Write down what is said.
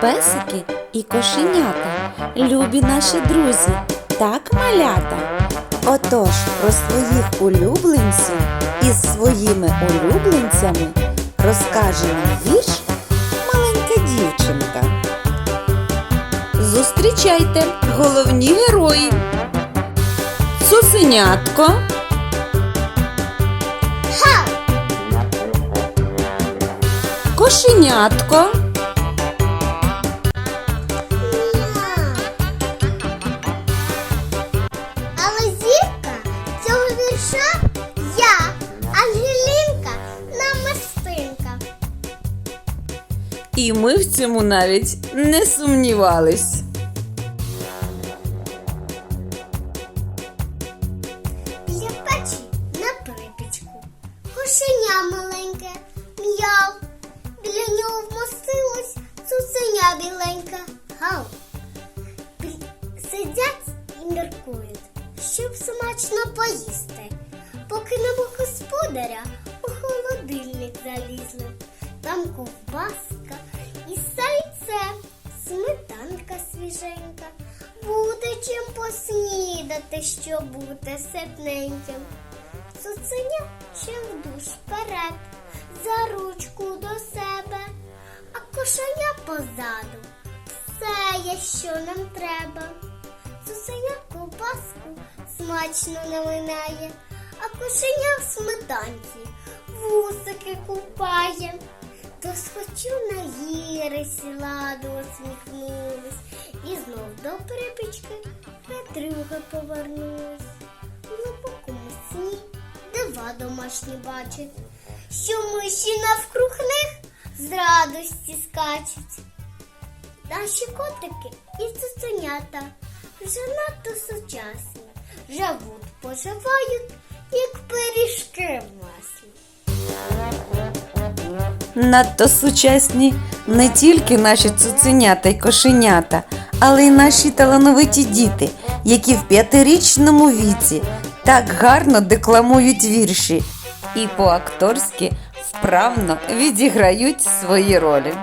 песики і кошенята, любі наші друзі, так малята. Отож, про своїх улюбленців із своїми улюбленцями розкаже нам вірш маленька дівчинка. Зустрічайте головні герої. Цуценятко, кошенятко, цього я, Ангелінка, намистинка. і ми в цьому навіть не сумнівались. Біля печі на припічку. Кошеня маленьке, м'яв. Біля нього вмостилось цуценя біленька. Гав. Сидять і міркують, щоб смачно поїсти. Поки нема господаря, у холодильник залізли. Там ковбаска і сальце, сметанка свіженька. Буде чим поснідати, щоб бути ситненьким. Цуценя ще в душ вперед, за ручку до себе, а кошеня позаду. Все є, що нам треба. Цуценя ковбаску смачно наминає, кошеня в сметанці вусики купає. То схочу на гіри сіладу усміхнулась, і знов до припічки Петрюга повернулась. В глибокому сні дива домашні бачить, що миші навкруг них з радості скачуть. Наші котики і цуценята вже надто сучасні, живуть, поживають, як пиріжки в маслі. Надто сучасні не тільки наші цуценята й кошенята, але й наші талановиті діти, які в п'ятирічному віці так гарно декламують вірші і по-акторськи вправно відіграють свої ролі.